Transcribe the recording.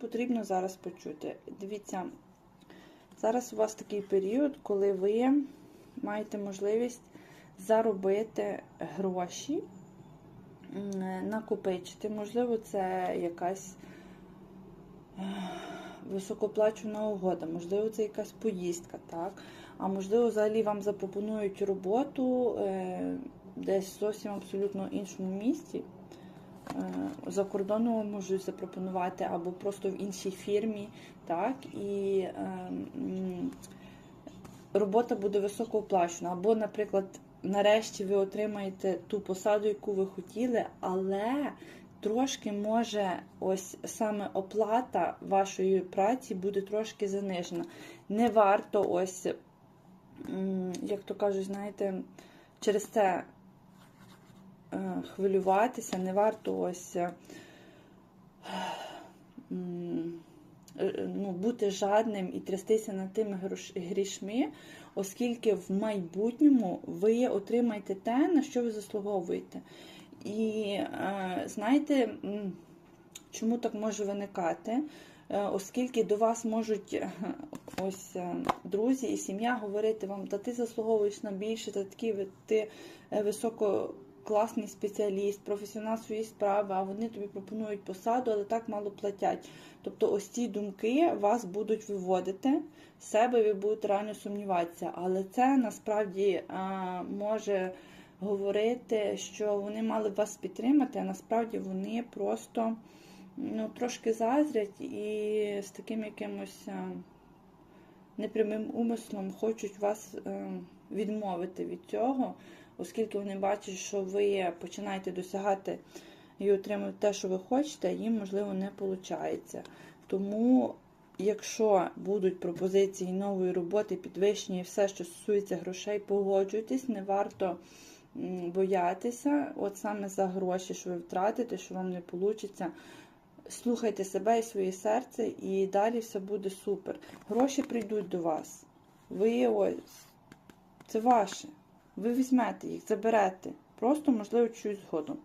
Потрібно зараз почути. Дивіться, зараз у вас такий період, коли ви маєте можливість заробити гроші, накопичити. Можливо, це якась е, високоплачена угода, можливо, це якась поїздка, так? А можливо, взагалі вам запропонують роботу е, десь зовсім абсолютно іншому місті. Е, За кордоном вам можуть запропонувати або просто в іншій фірмі, так, і е, робота буде високооплачена. Або, наприклад, нарешті ви отримаєте ту посаду, яку ви хотіли, але трошки може ось саме оплата вашої праці буде трошки занижена. Не варто ось, як то кажуть, знаєте, через це хвилюватися, не варто ось е, е, ну, бути жадним і трястися над тими грішми, оскільки в майбутньому ви отримаєте те, на що ви заслуговуєте. І е, знаєте, чому так може виникати? Е, Оскільки до вас можуть е, ось е, друзі і сім'я говорити вам, та ти заслуговуєш на більше, та такий ти е, висококласний спеціаліст, професіонал своєї справи, а вони тобі пропонують посаду, але так мало платять. Тобто ось ці думки вас будуть виводити з себе, ви будете реально сумніватися. Але це насправді е, може говорити, що вони мали вас підтримати, а насправді вони просто ну, трошки заздрять і з таким якимось е, непрямим умислом хочуть вас е, відмовити від цього, оскільки вони бачать, що ви починаєте досягати і отримувати те, що ви хочете, їм, можливо, не виходить. Тому, якщо будуть пропозиції нової роботи, підвищення і все, що стосується грошей, погоджуйтесь, не варто боятися, от саме за гроші, що ви втратите, що вам не вийде. Слухайте себе і своє серце, і далі все буде супер. Гроші прийдуть до вас. Ви ось, це ваше. Ви візьмете їх, заберете. Просто, можливо, чуть згодом.